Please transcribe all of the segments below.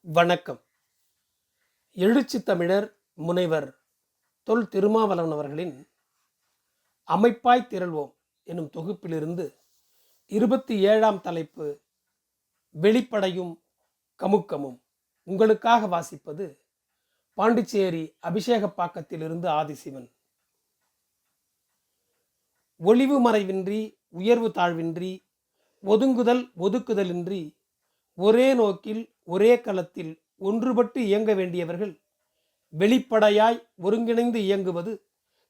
வணக்கம். எழுச்சி தமிழர் முனைவர் தொல் திருமாவளவன் அவர்களின் அமைப்பாய் திரள்வோம் எனும் தொகுப்பிலிருந்து இருபத்தி ஏழாம் தலைப்பு வெளிப்படையும் கமுக்கமும். உங்களுக்காக வாசிப்பது பாண்டிச்சேரி அபிஷேகப்பாக்கத்திலிருந்து ஆதிசிவன். ஒளிவு மறைவின்றி உயர்வு தாழ்வின்றி ஒதுங்குதல் ஒதுக்குதலின்றி ஒரே நோக்கில் ஒரே களத்தில் ஒன்றுபட்டு இயங்க வேண்டியவர்கள் வெளிப்படையாய் ஒருங்கிணைந்து இயங்குவது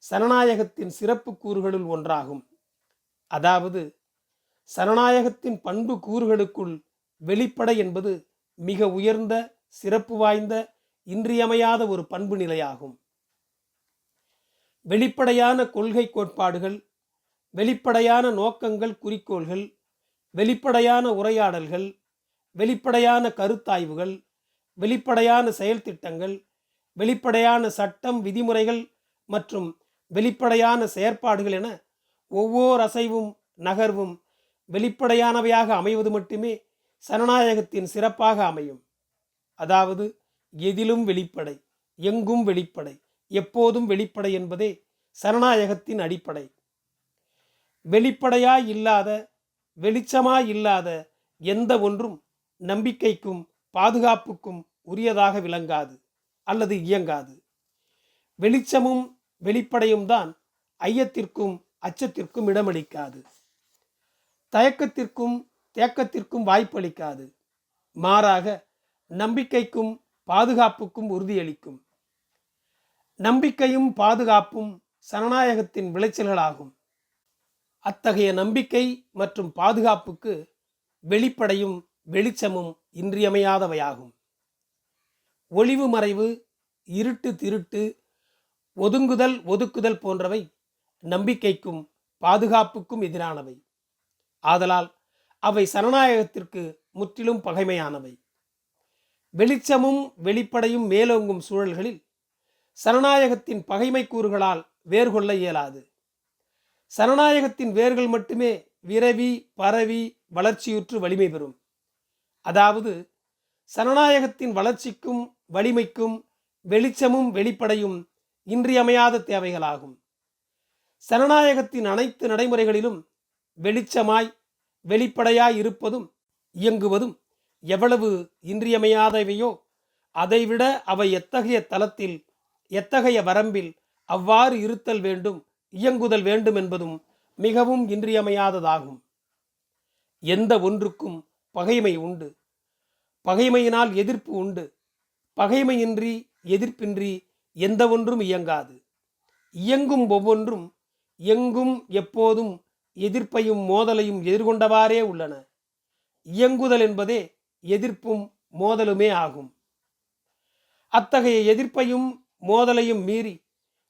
சனநாயகத்தின் சிறப்பு கூறுகளுள் ஒன்றாகும். அதாவது சனநாயகத்தின் பண்பு கூறுகளுக்குள் வெளிப்படை என்பது மிக உயர்ந்த சிறப்பு வாய்ந்த இன்றியமையாத ஒரு பண்பு நிலையாகும். வெளிப்படையான கொள்கை கோட்பாடுகள் வெளிப்படையான நோக்கங்கள் குறிக்கோள்கள் வெளிப்படையான உரையாடல்கள் வெளிப்படையான கருத்தாய்வுகள் வெளிப்படையான செயல் திட்டங்கள் வெளிப்படையான சட்டம் விதிமுறைகள் மற்றும் வெளிப்படையான செயற்பாடுகள் என ஒவ்வொரு அசைவும் நகர்வும் வெளிப்படையானவையாக அமைவது மட்டுமே சனநாயகத்தின் சிறப்பாக அமையும். அதாவது எதிலும் வெளிப்படை எங்கும் வெளிப்படை எப்போதும் வெளிப்படை என்பதே சனநாயகத்தின் அடிப்படை. வெளிப்படையாய் இல்லாத வெளிச்சமாய் இல்லாத எந்த ஒன்றும் நம்பிக்கைக்கும் பாதுகாப்புக்கும் உரியதாக விளங்காது அல்லது இயங்காது. வெளிச்சமும் வெளிப்படையும் தான் ஐயத்திற்கும் அச்சத்திற்கும் இடமளிக்காது. தயக்கத்திற்கும் தேக்கத்திற்கும் வாய்ப்பளிக்காது. மாறாக நம்பிக்கைக்கும் பாதுகாப்புக்கும் உறுதியளிக்கும். நம்பிக்கையும் பாதுகாப்பும் சனநாயகத்தின் விளைச்சல்களாகும். அத்தகைய நம்பிக்கை மற்றும் பாதுகாப்புக்கு வெளிப்படையும் வெளிச்சமும் இன்றியமையாதவையாகும். ஒளிவு மறைவு இருட்டு திருட்டு ஒதுங்குதல் ஒதுக்குதல் போன்றவை நம்பிக்கைக்கும் பாதுகாப்புக்கும் எதிரானவை. ஆதலால் அவை சனநாயகத்திற்கு முற்றிலும் பகைமையானவை. வெளிச்சமும் வெளிப்படையும் மேலோங்கும் சூழல்களில் சனநாயகத்தின் பகைமை கூறுகளால் வேர்கொள்ள இயலாது. சனநாயகத்தின் வேர்கள் மட்டுமே விரவி பரவி வளர்ச்சியுற்று வலிமை பெறும். அதாவது சனநாயகத்தின் வளர்ச்சிக்கும் வலிமைக்கும் வெளிச்சமும் வெளிப்படையும் இன்றியமையாத தேவைகளாகும். சனநாயகத்தின் அனைத்து நடைமுறைகளிலும் வெளிச்சமாய் வெளிப்படையாய் இருப்பதும் இயங்குவதும் எவ்வளவு இன்றியமையாதவையோ அதைவிட அவை எத்தகைய தளத்தில் எத்தகைய வரம்பில் அவ்வாறு இருத்தல் வேண்டும் இயங்குதல் வேண்டும் என்பதும் மிகவும் இன்றியமையாததாகும். எந்த ஒன்றுக்கும் பகைமை உண்டு. பகைமையினால் எதிர்ப்பு உண்டு. பகைமையின்றி எதிர்ப்பின்றி எந்த ஒன்றும் இயங்காது. இயங்கும் ஒவ்வொன்றும் எங்கும் எப்போதும் எதிர்ப்பையும் மோதலையும் எதிர்கொண்டவாறே உள்ளன. இயங்குதல் என்பதே எதிர்ப்பும் மோதலுமே ஆகும். அத்தகைய எதிர்ப்பையும் மோதலையும் மீறி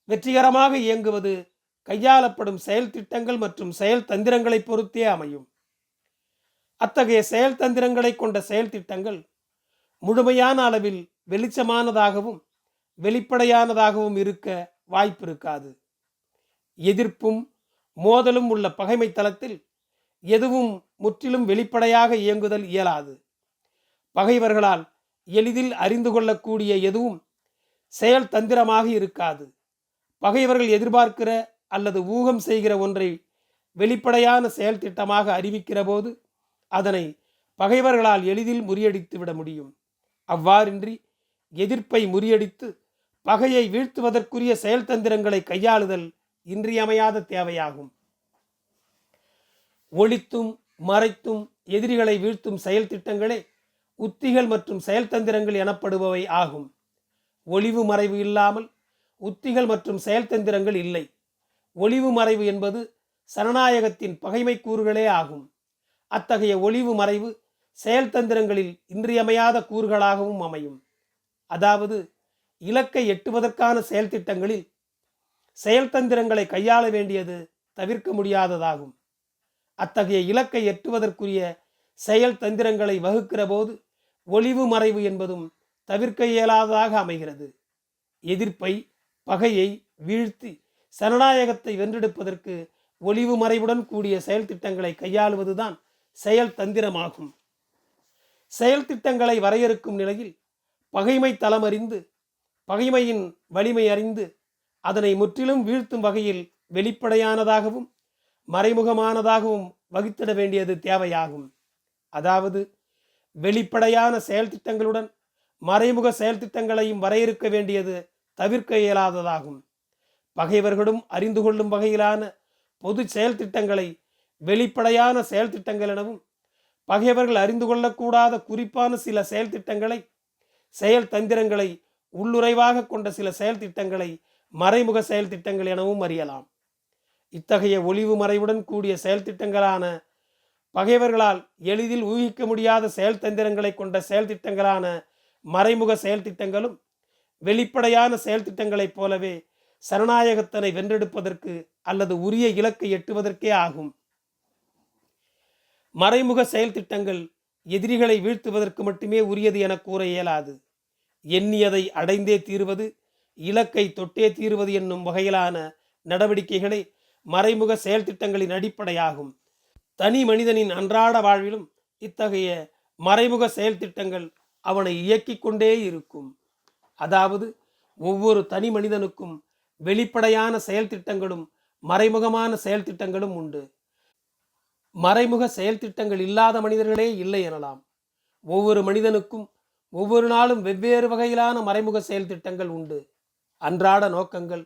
வெற்றிகரமாக இயங்குவது கையாளப்படும் செயல் திட்டங்கள் மற்றும் செயல் தந்திரங்களை பொறுத்தே அமையும். அத்தகைய செயல் தந்திரங்களை கொண்ட செயல் திட்டங்கள் முழுமையான அளவில் வெளிச்சமானதாகவும் வெளிப்படையானதாகவும் இருக்க வாய்ப்பு இருக்காது எதிர்ப்பும் மோதலும் உள்ள பகைமை தளத்தில் எதுவும் முற்றிலும் வெளிப்படையாக இயங்குதல் இயலாது. பகைவர்களால் எளிதில் அறிந்து கொள்ளக்கூடிய எதுவும் செயல் தந்திரமாக இருக்காது. பகைவர்கள் எதிர்பார்க்கிற அல்லது ஊகம் செய்கிற ஒன்றை வெளிப்படையான செயல் திட்டமாக அறிவிக்கிற போது அதனை பகைவர்களால் எளிதில் முறியடித்து விட முடியும். அவ்வாறின்றி எதிர்ப்பை முறியடித்து பகையை வீழ்த்துவதற்குரிய செயல்தந்திரங்களை கையாளுதல் இன்றியமையாத தேவையாகும். ஒழித்தும் மறைத்தும் எதிரிகளை வீழ்த்தும் செயல் திட்டங்களே உத்திகள் மற்றும் செயல்தந்திரங்கள் எனப்படுபவை ஆகும். ஒளிவு மறைவு இல்லாமல் உத்திகள் மற்றும் செயல்தந்திரங்கள் இல்லை. ஒளிவு மறைவு என்பது சனநாயகத்தின் பகைமை கூறுகளே ஆகும். அத்தகைய ஒளிவு மறைவு செயல்தந்திரங்களில் இன்றியமையாத கூறுகளாகவும் அமையும். அதாவது இலக்கை எட்டுவதற்கான செயல்திட்டங்களில் செயல்தந்திரங்களை கையாள வேண்டியது தவிர்க்க முடியாததாகும். அத்தகைய இலக்கை எட்டுவதற்குரிய செயல் தந்திரங்களை வகுக்கிற போது ஒளிவு மறைவு என்பதும் தவிர்க்க இயலாததாக அமைகிறது. எதிர்ப்பை பகையை வீழ்த்தி சனநாயகத்தை வென்றெடுப்பதற்கு ஒளிவு மறைவுடன் கூடிய செயல் திட்டங்களை கையாளுவதுதான் செயல் தந்திரமாகும். செயல் திட்டங்களை வரையறுக்கும் நிலையில் பகைமை தளமறிந்து அறிந்து பகைமையின் வலிமை அறிந்து அதனை முற்றிலும் வீழ்த்தும் வகையில் வெளிப்படையானதாகவும் மறைமுகமானதாகவும் வகுத்திட வேண்டியது தேவையாகும். அதாவது வெளிப்படையான செயல் திட்டங்களுடன் மறைமுக செயல் திட்டங்களையும் வரையறுக்க வேண்டியது தவிர்க்க இயலாததாகும். பகைவர்களும் அறிந்து கொள்ளும் வகையிலான பொது செயல் திட்டங்களை வெளிப்படையான செயல் திட்டங்கள் எனவும் பகைவர்கள் அறிந்து கொள்ளக்கூடாத குறிப்பான சில செயல் திட்டங்களை செயல் தந்திரங்களை உள்ளுறைவாக கொண்ட சில செயல் திட்டங்களை மறைமுக செயல் திட்டங்கள் எனவும் அறியலாம். இத்தகைய ஒளிவு மறைவுடன் கூடிய செயல் திட்டங்களான பகைவர்களால் எளிதில் ஊகிக்க முடியாத செயல் தந்திரங்களை கொண்ட செயல் திட்டங்களான மறைமுக செயல் திட்டங்களும் வெளிப்படையான செயல் திட்டங்களைப் போலவே சரணாயகத்தனை வென்றெடுப்பதற்கு அல்லது உரிய இலக்கை எட்டுவதற்கே ஆகும். மறைமுக செயல் திட்டங்கள் எதிரிகளை வீழ்த்துவதற்கு மட்டுமே உரியது என கூற இயலாது. எண்ணியதை அடைந்தே தீர்வது இலக்கை தொட்டே தீர்வது என்னும் வகையிலான நடவடிக்கைகளை மறைமுக செயல் திட்டங்களின் அடிப்படையாகும். தனி மனிதனின் அன்றாட வாழ்விலும் இத்தகைய மறைமுக செயல் திட்டங்கள் அவனை இயக்கிக் கொண்டே இருக்கும். அதாவது ஒவ்வொரு தனி மனிதனுக்கும் வெளிப்படையான செயல் திட்டங்களும் மறைமுகமான செயல் திட்டங்களும் உண்டு. மறைமுக செயல் திட்டங்கள் இல்லாத மனிதர்களே இல்லை எனலாம். ஒவ்வொரு மனிதனுக்கும் ஒவ்வொரு நாளும் வெவ்வேறு வகையிலான மறைமுக செயல் திட்டங்கள் உண்டு. அன்றாட நோக்கங்கள்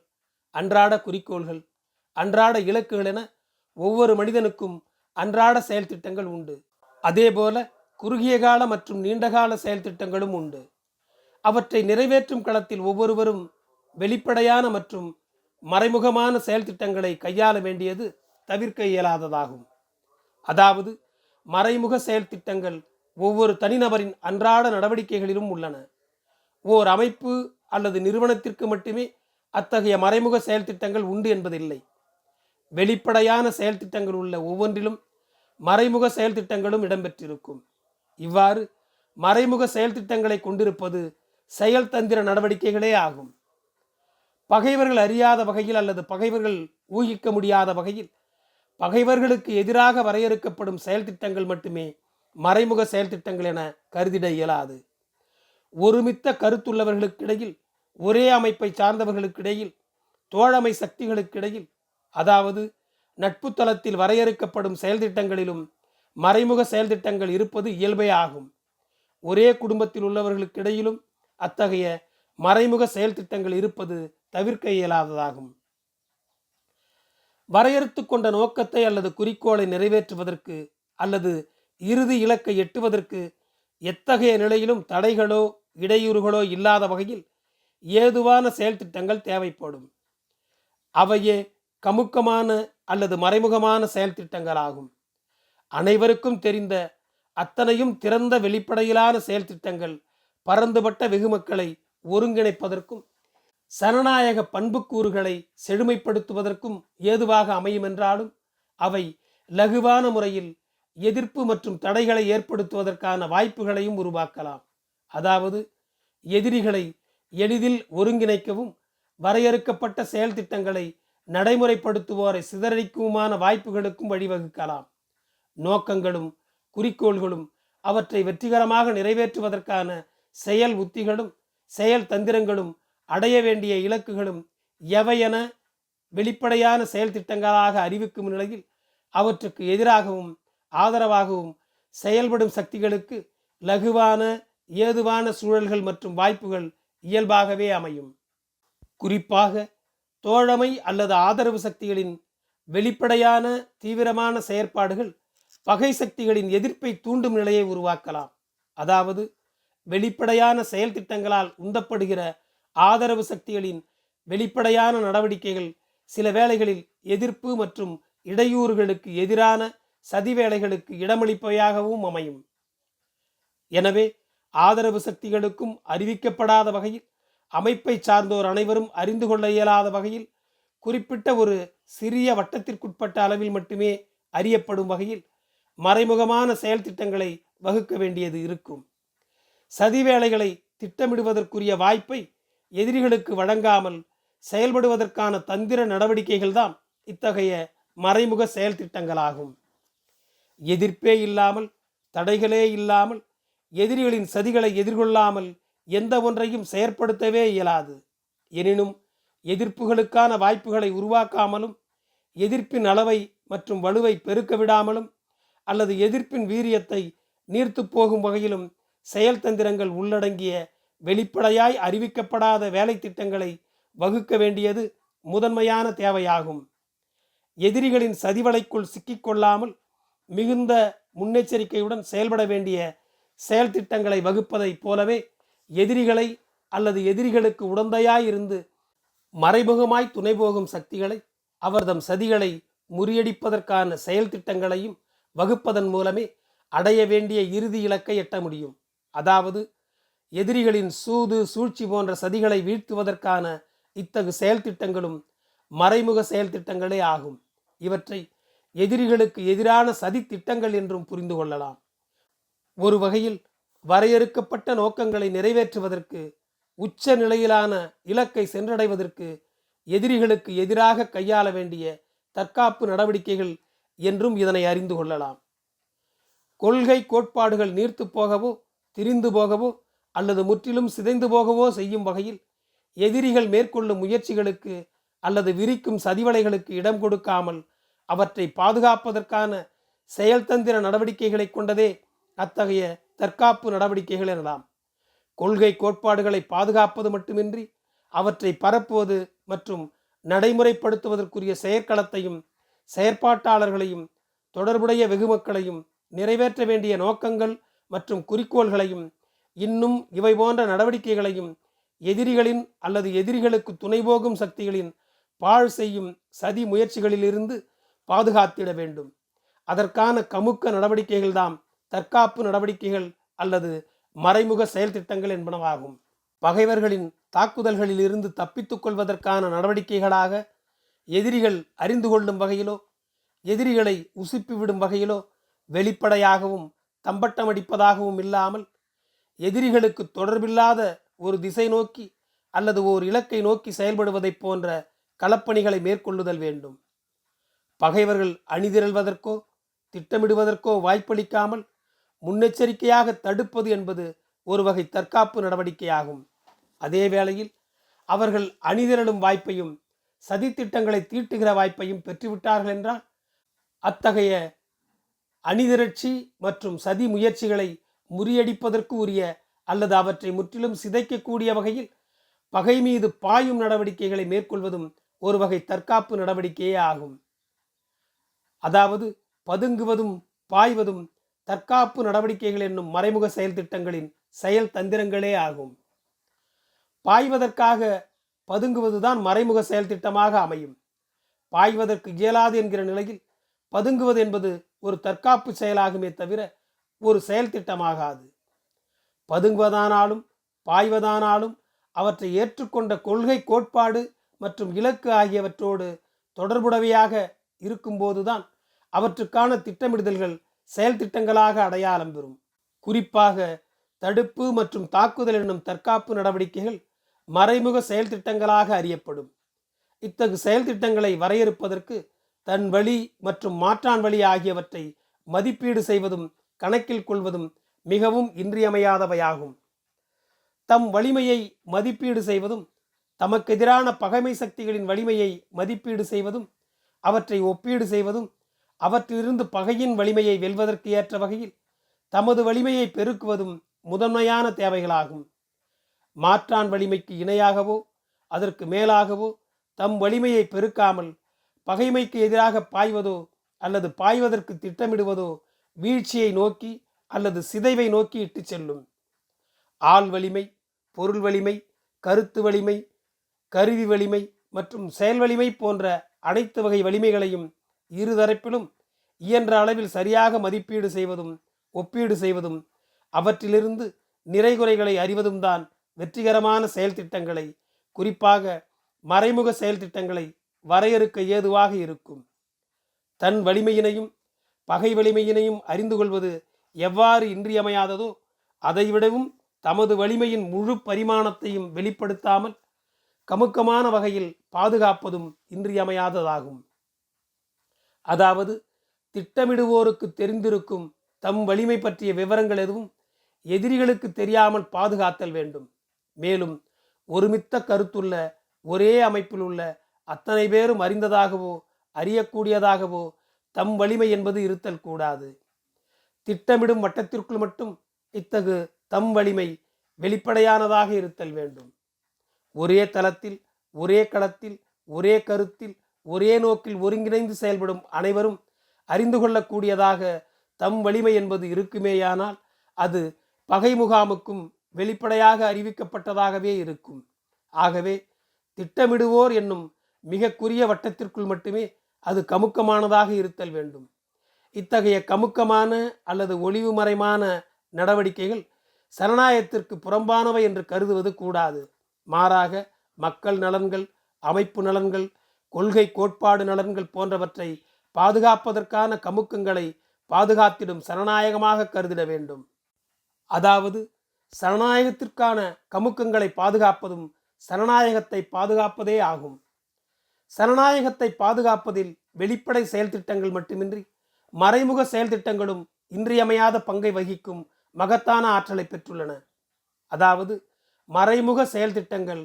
அன்றாட குறிக்கோள்கள் அன்றாட இலக்குகள் என ஒவ்வொரு மனிதனுக்கும் அன்றாட செயல் திட்டங்கள் உண்டு. அதேபோல குறுகிய கால மற்றும் நீண்டகால செயல் திட்டங்களும் உண்டு. அவற்றை நிறைவேற்றும் களத்தில் ஒவ்வொருவரும் வெளிப்படையான மற்றும் மறைமுகமான செயல் திட்டங்களை கையாள வேண்டியது தவிர்க்க இயலாததாகும். அதாவது மறைமுக செயல் திட்டங்கள் ஒவ்வொரு தனிநபரின் அன்றாட நடவடிக்கைகளிலும் உள்ளன. ஓர் அமைப்பு அல்லது நிறுவனத்திற்கு மட்டுமே அத்தகைய மறைமுக செயல் திட்டங்கள் உண்டு என்பதில்லை. வெளிப்படையான செயல் திட்டங்கள் உள்ள ஒவ்வொன்றிலும் மறைமுக செயல் திட்டங்களும் இடம்பெற்றிருக்கும். இவ்வாறு மறைமுக செயல் திட்டங்களை கொண்டிருப்பது செயல் தந்திர நடவடிக்கைகளே ஆகும். பகைவர்கள் அறியாத வகையில் அல்லது பகைவர்கள் ஊகிக்க முடியாத வகையில் பகைவர்களுக்கு எதிராக வரையறுக்கப்படும் செயல் திட்டங்கள் மட்டுமே மறைமுக செயல்திட்டங்கள் என கருதிட இயலாது. ஒருமித்த கருத்துள்ளவர்களுக்கிடையில் ஒரே அமைப்பை சார்ந்தவர்களுக்கிடையில் தோழமை சக்திகளுக்கிடையில் அதாவது நட்பு தளத்தில் வரையறுக்கப்படும் செயல்திட்டங்களிலும் மறைமுக செயல்திட்டங்கள் இருப்பது இயல்பே ஆகும். ஒரே குடும்பத்தில் உள்ளவர்களுக்கிடையிலும் அத்தகைய மறைமுக செயல்திட்டங்கள் இருப்பது தவிர்க்க இயலாததாகும். வரையறுத்து கொண்ட நோக்கத்தை அல்லது குறிக்கோளை நிறைவேற்றுவதற்கு அல்லது இறுதி இலக்கை எட்டுவதற்கு எத்தகைய நிலையிலும் தடைகளோ இடையூறுகளோ இல்லாத வகையில் ஏதுவான செயல்திட்டங்கள் தேவைப்படும். அவையே கமுக்கமான அல்லது மறைமுகமான செயல்திட்டங்களாகும் அனைவருக்கும் தெரிந்த அத்தனையும் திறந்த வெளிப்படையிலான செயல்திட்டங்கள் பரந்துபட்ட வெகுமக்களை ஒருங்கிணைப்பதற்கும் சனநாயக பண்புக்கூறுகளை செழுமைப்படுத்துவதற்கும் ஏதுவாக அமையும் என்றாலும் அவை லகுவான முறையில் எதிர்ப்பு மற்றும் தடைகளை ஏற்படுத்துவதற்கான வாய்ப்புகளையும் உருவாக்கலாம். அதாவது எதிரிகளை எளிதில் ஒருங்கிணைக்கவும் வரையறுக்கப்பட்ட செயல் திட்டங்களை நடைமுறைப்படுத்துவோரை சிதறடிக்குமான வாய்ப்புகளுக்கும் வழிவகுக்கலாம். நோக்கங்களும் குறிக்கோள்களும் அவற்றை வெற்றிகரமாக நிறைவேற்றுவதற்கான செயல் உத்திகளும் செயல் தந்திரங்களும் அடைய வேண்டிய இலக்குகளும் எவையென வெளிப்படையான செயல் திட்டங்களாக அறிவிக்கும் நிலையில் அவற்றுக்கு எதிராகவும் ஆதரவாகவும் செயல்படும் சக்திகளுக்கு லகுவான ஏதுவான சூழல்கள் மற்றும் வாய்ப்புகள் இயல்பாகவே அமையும். குறிப்பாக தோழமை அல்லது ஆதரவு சக்திகளின் வெளிப்படையான தீவிரமான செயற்பாடுகள் பகை சக்திகளின் எதிர்ப்பை தூண்டும் நிலையை உருவாக்கலாம். அதாவது வெளிப்படையான செயல் திட்டங்களால் உந்தப்படுகிற ஆதரவு சக்திகளின் வெளிப்படையான நடவடிக்கைகள் சில வேளைகளில் எதிர்ப்பு மற்றும் இடையூறுகளுக்கு எதிரான சதி வேலைகளுக்கு இடமளிப்பவையாகவும் அமையும். எனவே ஆதரவு சக்திகளுக்கும் அறிவிக்கப்படாத வகையில் அமைப்பை சார்ந்தோர் அனைவரும் அறிந்து கொள்ள இயலாத வகையில் குறிப்பிட்ட ஒரு சிறிய வட்டத்திற்குட்பட்ட அளவில் மட்டுமே அறியப்படும் வகையில் மறைமுகமான செயல் திட்டங்களை வகுக்க வேண்டியது இருக்கும். சதி வேலைகளை திட்டமிடுவதற்குரிய வாய்ப்பை எதிரிகளுக்கு வழங்காமல் செயல்படுவதற்கான தந்திர நடவடிக்கைகள் தான் இத்தகைய மறைமுக செயல் திட்டங்களாகும். எதிர்ப்பே இல்லாமல் தடைகளே இல்லாமல் எதிரிகளின் சதிகளை எதிர்கொள்ளாமல் எந்த ஒன்றையும் செயற்படுத்தவே இயலாது. எனினும் எதிர்ப்புகளுக்கான வாய்ப்புகளை உருவாக்காமலும் எதிர்ப்பின் அளவை மற்றும் வலுவை பெருக்க விடாமலும் அல்லது எதிர்ப்பின் வீரியத்தை நீர்த்து போகும் வகையிலும் செயல்தந்திரங்கள் உள்ளடங்கிய வெளிப்படையாய் அறிவிக்கப்படாத வேலை திட்டங்களை வகுக்க வேண்டியது முதன்மையான தேவையாகும். எதிரிகளின் சதிவலைக்குள் சிக்கிக்கொள்ளாமல் மிகுந்த முன்னெச்சரிக்கையுடன் செயல்பட வேண்டிய செயல் திட்டங்களை வகுப்பதைப் போலவே எதிரிகளை அல்லது எதிரிகளுக்கு உடந்தையாயிருந்து மறைமுகமாய் துணை போகும் சக்திகளை அவர்தம் சதிகளை முறியடிப்பதற்கான செயல் திட்டங்களையும் வகுப்பதன் மூலமே அடைய வேண்டிய இறுதி இலக்கை எட்ட முடியும். அதாவது எதிரிகளின் சூது சூழ்ச்சி போன்ற சதிகளை வீழ்த்துவதற்கான இத்தகு செயல்திட்டங்களும் மறைமுக செயல்திட்டங்களே ஆகும். இவற்றை எதிரிகளுக்கு எதிரான சதி திட்டங்கள் என்றும் புரிந்து கொள்ளலாம். ஒரு வகையில் வரையறுக்கப்பட்ட நோக்கங்களை நிறைவேற்றுவதற்கு உச்ச நிலையிலான இலக்கை சென்றடைவதற்கு எதிரிகளுக்கு எதிராக கையாள வேண்டிய தற்காப்பு நடவடிக்கைகள் என்றும் இதனை அறிந்து கொள்ளலாம். கொள்கை கோட்பாடுகள் நீர்த்து போகவோ திரிந்து போகவோ அல்லது முற்றிலும் சிதைந்து போகவோ செய்யும் வகையில் எதிரிகள் மேற்கொள்ளும் முயற்சிகளுக்கு அல்லது விரிக்கும் சதிவலைகளுக்கு இடம் கொடுக்காமல் அவற்றை பாதுகாப்பதற்கான செயல்தந்திர நடவடிக்கைகளை கொண்டதே அத்தகைய தற்காப்பு நடவடிக்கைகள் எனலாம். கொள்கை கோட்பாடுகளை பாதுகாப்பது மட்டுமின்றி அவற்றை பரப்புவது மற்றும் நடைமுறைப்படுத்துவதற்குரிய செயற்களத்தையும் செயற்பாட்டாளர்களையும் தொடர்புடைய வெகுமக்களையும் நிறைவேற்ற வேண்டிய நோக்கங்கள் மற்றும் குறிக்கோள்களையும் இன்னும் இவை போன்ற நடவடிக்கைகளையும் எதிரிகளின் அல்லது எதிரிகளுக்கு துணை போகும் சக்திகளின் பாழ் செய்யும் சதி முயற்சிகளிலிருந்து பாதுகாத்திட வேண்டும். அதற்கான கமுக்க நடவடிக்கைகள்தாம் தற்காப்பு நடவடிக்கைகள் அல்லது மறைமுக செயல் திட்டங்கள் என்பனவாகும். பகைவர்களின் தாக்குதல்களில் இருந்து தப்பித்துக் கொள்வதற்கான நடவடிக்கைகளாக எதிரிகள் அறிந்து கொள்ளும் வகையிலோ எதிரிகளை உசுப்பிவிடும் வகையிலோ வெளிப்படையாகவும் தம்பட்டமடிப்பதாகவும் இல்லாமல் எதிரிகளுக்கு தொடர்பில்லாத ஒரு திசை நோக்கி அல்லது ஓர் இலக்கை நோக்கி செயல்படுவதைப் போன்ற களப்பணிகளை மேற்கொள்ளுதல் வேண்டும். பகைவர்கள் அணிதிரள்வதற்கோ திட்டமிடுவதற்கோ வாய்ப்பளிக்காமல் முன்னெச்சரிக்கையாக தடுப்பது என்பது ஒரு வகை தற்காப்பு நடவடிக்கையாகும். அதே வேளையில் அவர்கள் அணிதிரளும் வாய்ப்பையும் சதித்திட்டங்களை தீட்டுகிற வாய்ப்பையும் பெற்றுவிட்டார்கள் என்றால் அத்தகைய அணிதிரட்சி மற்றும் சதி முயற்சிகளை முறியடிப்பதற்கு உரிய அல்லது அவற்றை முற்றிலும் சிதைக்கக்கூடிய வகையில் பகை மீது பாயும் நடவடிக்கைகளை மேற்கொள்வதும் ஒரு வகை தற்காப்பு நடவடிக்கையே ஆகும். அதாவது பதுங்குவதும் பாய்வதும் தற்காப்பு நடவடிக்கைகள் என்னும் மறைமுக செயல் திட்டங்களின் செயல் தந்திரங்களே ஆகும். பாய்வதற்காக பதுங்குவதுதான் மறைமுக செயல் திட்டமாக அமையும். பாய்வதற்கு இயலாது என்கிற நிலையில் பதுங்குவது என்பது ஒரு தற்காப்பு செயலாகுமே தவிர ஒரு செயல் திட்டமாகாது. பதுங்குவதானாலும் பாய்வதானாலும் அவற்றை ஏற்றுக்கொண்ட கொள்கை கோட்பாடு மற்றும் இலக்கு ஆகியவற்றோடு தொடர்புடவையாக இருக்கும்போதுதான் அவற்றுக்கான திட்டமிடுதல்கள் செயல் திட்டங்களாக அடையாளம் பெறும். குறிப்பாக தடுப்பு மற்றும் தாக்குதல் என்னும் தற்காப்பு நடவடிக்கைகள் மறைமுக செயல் திட்டங்களாக அறியப்படும். இத்தகு செயல் திட்டங்களை வரையறுப்பதற்கு தன் வழி மற்றும் மாற்றான் வழி ஆகியவற்றை மதிப்பீடு செய்வதும் கணக்கில் கொள்வதும் மிகவும் இன்றியமையாதவையாகும். தம் வலிமையை மதிப்பீடு செய்வதும் தமக்கு எதிரான பகைமை சக்திகளின் வலிமையை மதிப்பீடு செய்வதும் அவற்றை ஒப்பீடு செய்வதும் அவற்றிலிருந்து பகையின் வலிமையை வெல்வதற்கு ஏற்ற வகையில் தமது வலிமையை பெருக்குவதும் முதன்மையான தேவைகளாகும். மாற்றான் வலிமைக்கு இணையாகவோ அதற்கு மேலாகவோ தம் வலிமையை பெருக்காமல் பகைமைக்கு எதிராக பாய்வதோ அல்லது பாய்வதற்கு திட்டமிடுவதோ வீழ்ச்சியை நோக்கி அல்லது சிதைவை நோக்கி இட்டு செல்லும். ஆள் வலிமை பொருள் வலிமை கருத்து வலிமை கருவி வலிமை மற்றும் செயல் வலிமை போன்ற அனைத்து வகை வலிமைகளையும் இருதரப்பிலும் இயன்ற அளவில் சரியாக மதிப்பீடு செய்வதும் ஒப்பீடு செய்வதும் அவற்றிலிருந்து நிறைகுறைகளை அறிவதும் தான் வெற்றிகரமான செயல் திட்டங்களை குறிப்பாக மறைமுக செயல் திட்டங்களை வரையறுக்க ஏதுவாக இருக்கும். தன் வலிமையினையும் பகை வலிமையினையும் அறிந்து கொள்வது எவ்வாறு இன்றியமையாததோ அதைவிடவும் தமது வலிமையின் முழு பரிமாணத்தையும் வெளிப்படுத்தாமல் கமுக்கமான வகையில் பாதுகாப்பதும் இன்றியமையாததாகும். அதாவது திட்டமிடுவோருக்கு தெரிந்திருக்கும் தம் வலிமை பற்றிய விவரங்கள் எதுவும் எதிரிகளுக்கு தெரியாமல் பாதுகாத்தல் வேண்டும். மேலும் ஒருமித்த கருத்துள்ள ஒரே அமைப்பில் உள்ள அத்தனை பேரும் அறிந்ததாகவோ அறியக்கூடியதாகவோ தம் வலிமை என்பது இருத்தல் கூடாது. திட்டமிடும் வட்டத்திற்குள் மட்டும் இத்தகு தம் வலிமை வெளிப்படையானதாக இருத்தல் வேண்டும். ஒரே தளத்தில் ஒரே களத்தில் ஒரே கருத்தில் ஒரே நோக்கில் ஒருங்கிணைந்து செயல்படும் அனைவரும் அறிந்து கொள்ளக்கூடியதாக தம் வலிமை என்பது இருக்குமேயானால் அது பகை முகாமுக்கும் வெளிப்படையாக அறிவிக்கப்பட்டதாகவே இருக்கும். ஆகவே திட்டமிடுவோர் என்னும் மிக குறிய வட்டத்திற்குள் மட்டுமே அது கமுக்கமானதாக இருத்தல் வேண்டும். இத்தகைய கமுக்கமான அல்லது ஒளிவுமறைமான நடவடிக்கைகள் சரணாயத்திற்கு புறம்பானவை என்று கருதுவது கூடாது. மாறாக மக்கள் நலன்கள் அமைப்பு நலன்கள் கொள்கை கோட்பாடு நலன்கள் போன்றவற்றை பாதுகாப்பதற்கான கமுக்கங்களை பாதுகாத்திடும் சரணாயகமாக கருதிட வேண்டும். அதாவது சரணாயகத்திற்கான கமுக்கங்களை பாதுகாப்பதும் சரணாயகத்தை பாதுகாப்பதே ஆகும். சரணாயகத்தை பாதுகாப்பதில் வெளிப்படை செயல்திட்டங்கள் மட்டுமின்றி மறைமுக செயல்திட்டங்களும் இன்றியமையாத பங்கை வகிக்கும் மகத்தான ஆற்றலை பெற்றுள்ளன. அதாவது மறைமுக செயல்திட்டங்கள்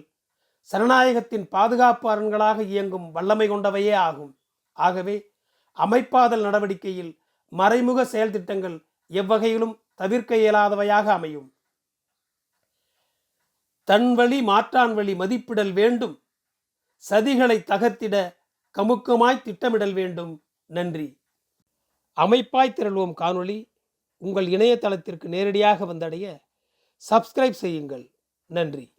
சரணாயகத்தின் பாதுகாப்பு அரண்களாக இயங்கும் வல்லமை கொண்டவையே ஆகும். ஆகவே அமைப்பாதல் நடவடிக்கையில் மறைமுக செயல்திட்டங்கள் எவ்வகையிலும் தவிர்க்க இயலாதவையாக அமையும். தன் வழி மாற்றான் வழி மதிப்பிடல் வேண்டும் சதிகளை தகர்த்திட கமுக்கமாய் திட்டமிடல் வேண்டும். நன்றி. அமைப்பாய் திரள்வோம் காணொளி. உங்கள் இணையதளத்திற்கு நேரடியாக வந்தடைய சப்ஸ்கிரைப் செய்யுங்கள். நன்றி.